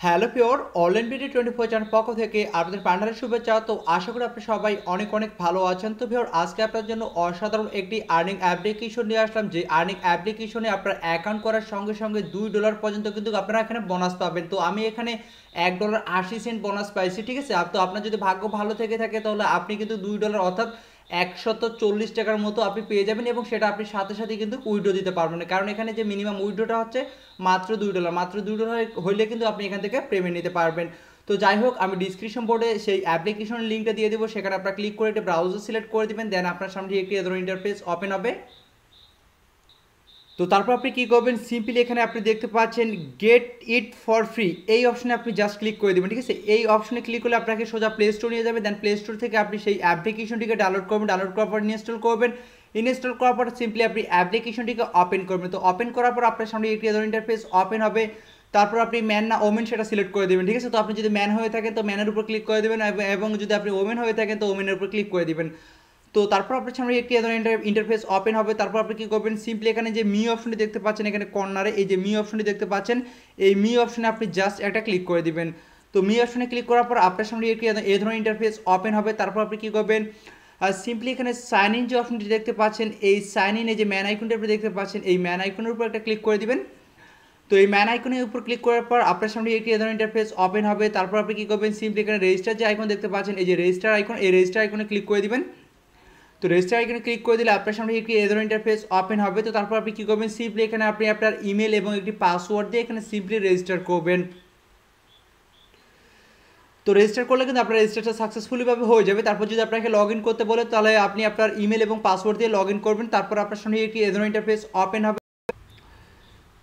Hello pure online BD twenty four channel পক্ষ থেকে আপনাদের পান্ডারের শুভেচ্ছা। তো আশা করি আপনি সবাই অনেক অনেক ভালো আছেন। তো পিওর, আজকে আপনার জন্য অসাধারণ একটি আর্নিং অ্যাপ্লিকেশন নিয়ে আসলাম। যে আর্নিং অ্যাপ্লিকেশনে আপনার অ্যাকাউন্ট করার সঙ্গে সঙ্গে দুই ডলার পর্যন্ত কিন্তু আপনারা এখানে বোনাস পাবেন। তো আমি এখানে এক ডলার আশি সেন্ট বোনাস পাইছি, ঠিক আছে? তো আপনার যদি ভাগ্য ভালো থেকে থাকে, তাহলে আপনি কিন্তু দুই ডলার অর্থাৎ একশত চল্লিশ টাকার মতো আপনি পেয়ে যাবেন এবং সেটা আপনি সাথে সাথে কিন্তু উইড্রো দিতে পারবেন কারণ এখানে যে মিনিমাম উইড্রোটা হচ্ছে মাত্র দুই ডলার মাত্র দুই ডলার হইলে কিন্তু আপনি এখান থেকে পেমেন্ট নিতে পারবেন। তো যাই হোক, আমি ডিসক্রিপশন বোর্ডে সেই অ্যাপ্লিকেশনের লিঙ্কটা দিয়ে দেবো। সেখানে আপনারা ক্লিক করে একটা ব্রাউজার সিলেক্ট করে দেবেন। দেন আপনার সামনে একটি এদের ইন্টারফেস ওপেন হবে। তো তারপর আপনি কী করবেন? সিম্পলি এখানে আপনি দেখতে পাচ্ছেন গেট ইট ফর ফ্রি এই অপশনে আপনি জাস্ট ক্লিক করে দেবেন, ঠিক আছে? এই অপশনে ক্লিক করলে আপনাকে সোজা প্লে স্টোর নিয়ে যাবে। দেন প্লে স্টোর থেকে আপনি সেই অ্যাপ্লিকেশনটিকে ডাউনলোড করবেন। ডাউনলোড করার পর ইনস্টল করবেন। ইনস্টল করার পর সিম্পলি আপনি অ্যাপ্লিকেশনটিকে ওপেন করবেন। তো ওপেন করার পর আপনার সামনে একটি ইন্টারফেস ওপেন হবে। তারপর আপনি ম্যান না ওমেন সেটা সিলেক্ট করে দেবেন, ঠিক আছে? তো আপনি যদি ম্যান হয়ে থাকেন, তো ম্যানের উপর ক্লিক করে দেবেন। এবং যদি আপনি ওমেন হয়ে থাকেন, তো ওমেনের উপর ক্লিক করে দেবেন। তো তারপর আপনার সামনে একটি ইন্টারফেস ওপেন হবে। তারপর আপনি কী করবেন? সিম্পলি এখানে যে মি অপশনটি দেখতে পাচ্ছেন, এখানে কর্নারে এই যে মি অপশনটি দেখতে পাচ্ছেন, এই মি অপশনে আপনি জাস্ট একটা ক্লিক করে দিবেন। তো মি অপশনে ক্লিক করার পর আপনার সামনে একটি এই ধরনের ইন্টারফেস ওপেন হবে। তারপর আপনি কী করবেন? আর সিম্পলি এখানে সাইন ইন যে অপশনটি দেখতে পাচ্ছেন, এই সাইন ইন এই যে ম্যান আইকনটি আপনি দেখতে পাচ্ছেন, এই ম্যান আইকনের উপর একটা ক্লিক করে দিবেন। তো এই ম্যান আইকনের উপর ক্লিক করার পর আপনার সামনে একটি এই ধরনের ইন্টারফেস ওপেন হবে। তারপর আপনি কী করবেন? সিম্পলি এখানে রেজিস্টার যে আইকন দেখতে পাচ্ছেন, এই যে রেজিস্টার আইকন এই রেজিস্টার আইকনে ক্লিক করে দিবেন। তো রেজিস্টার আইকনে ক্লিক করে দিলে আপনার সামনে একটি এই ইন্টারফেস ওপেন হবে। তো তারপর আপনি কী করবেন? সিম্পলি এখানে আপনি আপনার ইমেল এবং একটি পাসওয়ার্ড দিয়ে এখানে সিম্পলি রেজিস্টার করবেন। তো রেজিস্টার করলে কিন্তু আপনার রেজিস্টারটা সাকসেসফুলিভাবে হয়ে যাবে। তারপর যদি আপনাকে লগ করতে বলে, তাহলে আপনি আপনার ইমেল এবং পাসওয়ার্ড দিয়ে লগ করবেন। তারপর আপনার সামনে একটি এ ধরনের ইন্টারফেস ওপেন হবে।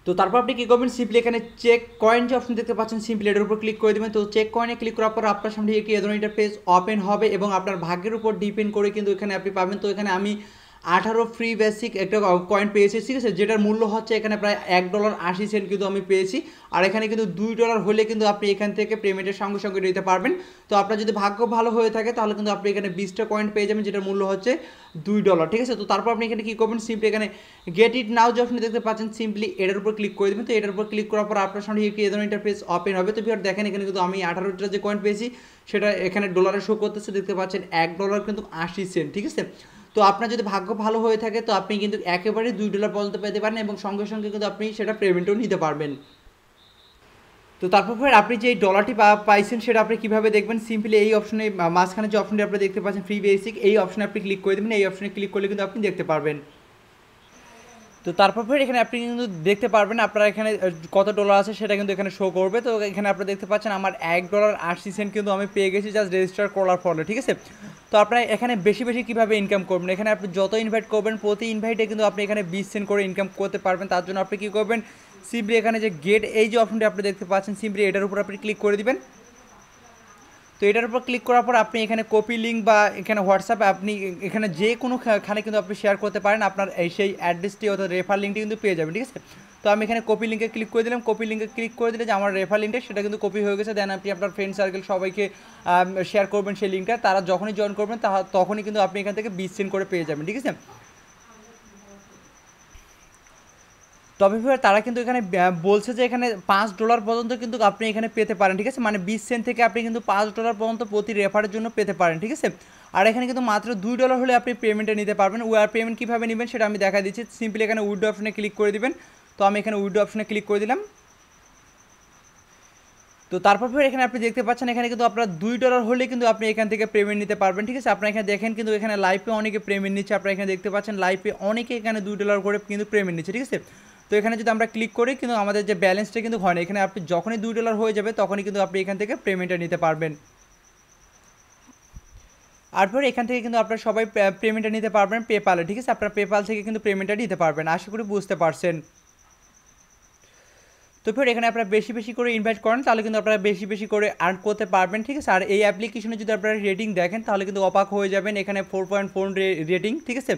তো তারপর আপনি কী করবেন? সিম্পলি এখানে চেক কয়েন যে অপশন দেখতে পাচ্ছেন সিম্পলি এটার উপর ক্লিক করে দেবেন। তো চেক কয়েনে ক্লিক করার পর আপনার সামনে একটি এ ধরনের ইন্টারফেস ওপেন হবে এবং আপনার ভাগ্যের উপর ডিপেন্ড করে কিন্তু এখানে আপনি পাবেন। তো এখানে আমি আঠারো ফ্রি বেসিক একটা কয়েন পেয়েছি, ঠিক আছে? যেটার মূল্য হচ্ছে এখানে প্রায় এক ডলার আশি সেন্ট কিন্তু আমি পেয়েছি। আর এখানে কিন্তু দুই ডলার হলে কিন্তু আপনি এখান থেকে পেমেন্টের সঙ্গে সঙ্গে নিতে পারবেন। তো আপনার যদি ভাগ্য ভালো হয়ে থাকে, তাহলে কিন্তু আপনি এখানে বিশটা কয়েন পেয়ে যাবেন, যেটার মূল্য হচ্ছে দুই ডলার ঠিক আছে? তো তারপর আপনি এখানে কী করবেন? সিম্পলি এখানে গেট ইট নাও যখন দেখতে পাচ্ছেন সিম্পলি এটার উপর ক্লিক করে দেবেন। তো এটার উপর ক্লিক করার পর আপনার সামনে একটি এ ধরনের ইন্টারফেস ওপেন হবে। তো দেখেন, এখানে কিন্তু আমি আঠারোটা যে কয়েন পেয়েছি, সেটা এখানে ডলারে শো করতেছে। দেখতে পাচ্ছেন, এক ডলার কিন্তু আশি সেন্ট ঠিক আছে? তো আপনার যদি ভাগ্য ভালো হয়ে থাকে, তো আপনি কিন্তু একেবারে দুই ডলার পর্যন্ত পেতে পারেন এবং সঙ্গে সঙ্গে কিন্তু আপনি সেটা পেমেন্টও নিতে পারবেন। তো তারপর ফের আপনি যে ডলারটি পাইছেন সেটা আপনি কীভাবে দেখবেন? সিম্পলি এই অপশনে মাঝখানে যে অপশনটি আপনি দেখতে পাচ্ছেন ফ্রি বেসিক এই অপশনে আপনি ক্লিক করে দেবেন, এই অপশনে ক্লিক করলে কিন্তু আপনি দেখতে পারবেন। তো তারপর ফের এখানে আপনি কিন্তু দেখতে পারবেন আপনার এখানে কত ডলার আছে সেটা কিন্তু এখানে শো করবে। তো এখানে আপনি দেখতে পাচ্ছেন আমার এক ডলার আশি সেন্ট কিন্তু আমি পেয়ে গেছি জাস্ট রেজিস্টার করার ফলে, ঠিক আছে? তো আপনারা এখানে বেশি বেশি কীভাবে ইনকাম করবেন? এখানে আপনি যত ইনভাইট করবেন, প্রতি ইনভাইটে কিন্তু আপনি এখানে বিশ সেন্ট করে ইনকাম করতে পারবেন। তার জন্য আপনি কী করবেন? সিম্পলি এখানে যে গেট এই যে অপশনটি আপনি দেখতে পাচ্ছেন সিম্পলি এটার উপর আপনি ক্লিক করে দিবেন। তো এটার উপর ক্লিক করার পর আপনি এখানে কপি লিঙ্ক বা এখানে হোয়াটসঅ্যাপে আপনি এখানে যে কোনোখানে কিন্তু আপনি শেয়ার করতে পারেন। আপনার এই সেই অ্যাড্রেসটি অর্থাৎ রেফার লিঙ্কটি কিন্তু পেয়ে যাবেন, ঠিক আছে? তো আমি এখানে কপি লিঙ্কে ক্লিক করে দিলাম। কপি লিঙ্কে ক্লিক করে দিলে যে আমার রেফার লিঙ্কটা সেটা কিন্তু কপি হয়ে গেছে। দেন আপনি আপনার ফ্রেন্ড সার্কেল সবাইকে শেয়ার করবেন সেই লিঙ্কটা তারা যখনই জয়েন করবেন তখনই কিন্তু আপনি এখান থেকে বিশ সেন্ট করে পেয়ে যাবেন, ঠিক আছে? তবে তারা কিন্তু এখানে বলছে যে এখানে পাঁচ ডলার পর্যন্ত কিন্তু আপনি এখানে পেতে পারেন, ঠিক আছে? মানে বিশ সেন্ট থেকে আপনি কিন্তু পাঁচ ডলার পর্যন্ত প্রতি রেফারের জন্য পেতে পারেন, ঠিক আছে? আর এখানে কিন্তু মাত্র দুই ডলার হলে আপনি পেমেন্টটা নিতে পারবেন। ওয়ার পেমেন্ট কীভাবে নেবেন সেটা আমি দেখা দিচ্ছি। সিম্পলি এখানে উইডো অপশনে ক্লিক করে দিবেন। তো আমি এখানে উইডো অপশনে ক্লিক করে দিলাম। তো তারপর ফের এখানে আপনি দেখতে পাচ্ছেন, এখানে কিন্তু আপনার দুই ডলার হলে কিন্তু আপনি এখান থেকে পেমেন্ট নিতে পারবেন, ঠিক আছে? আপনার এখানে দেখেন কিন্তু এখানে লাইফে অনেকে পেমেন্ট নিচ্ছে। আপনারা এখানে দেখতে পাচ্ছেন লাইফে অনেকে এখানে দুই ডলার করে কিন্তু পেমেন্ট নিচ্ছে, ঠিক আছে? তো এখানে যদি আমরা ক্লিক করি, কিন্তু আমাদের যে ব্যালেন্সটা কিন্তু হয় না। এখানে আপনি যখনই দুই ডলার হয়ে যাবে, তখনই কিন্তু আপনি এখান থেকে পেমেন্টটা নিতে পারবেন। তারপর এখান থেকে কিন্তু আপনারা সবাই পেমেন্টটা নিতে পারবেন পেপালে ঠিক আছে? আপনারা পেপাল থেকে কিন্তু পেমেন্টটা নিতে পারবেন। আশা করি বুঝতে পারছেন। তো ফের এখানে আপনারা বেশি বেশি করে ইনভাইট করেন, তাহলে কিন্তু আপনারা বেশি বেশি করে আর্ন করতে পারবেন, ঠিক আছে? আর এই অ্যাপ্লিকেশনে যদি আপনারা রেটিং দেখেন, তাহলে কিন্তু অবাক হয়ে যাবেন। এখানে ফোর পয়েন্ট ফোর রেটিং ঠিক আছে?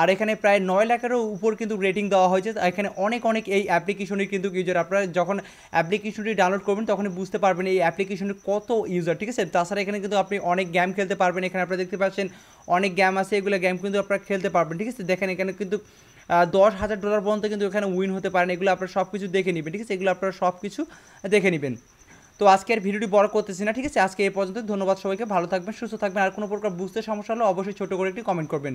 আর এখানে প্রায় নয় লাখেরও উপর কিন্তু রেটিং দেওয়া হয়েছে। এখানে অনেক অনেক এই অ্যাপ্লিকেশনের কিন্তু ইউজার আপনারা যখন অ্যাপ্লিকেশনটি ডাউনলোড করবেন, তখনই বুঝতে পারবেন এই অ্যাপ্লিকেশনের কত ইউজার ঠিক আছে? তাছাড়া এখানে কিন্তু আপনি অনেক গেম খেলতে পারবেন। এখানে আপনারা দেখতে পাচ্ছেন অনেক গেম আছে, এগুলো গেম কিন্তু আপনারা খেলতে পারবেন, ঠিক আছে? দেখেন এখানে কিন্তু দশ হাজার ডলার পর্যন্ত কিন্তু এখানে উইন হতে পারেন। এগুলো আপনারা সব কিছু দেখে নেবেন, ঠিক আছে? এগুলো আপনারা সব কিছু দেখে নেবেন। তো আজকের ভিডিওটি বড় করতেছি না, ঠিক আছে? আজকে এই পর্যন্ত ধন্যবাদ সবাইকে। ভালো থাকবেন, সুস্থ থাকবেন। আর কোনো প্রকার বুঝতে সমস্যা হলে অবশ্যই ছোটো করে একটি কমেন্ট করবেন।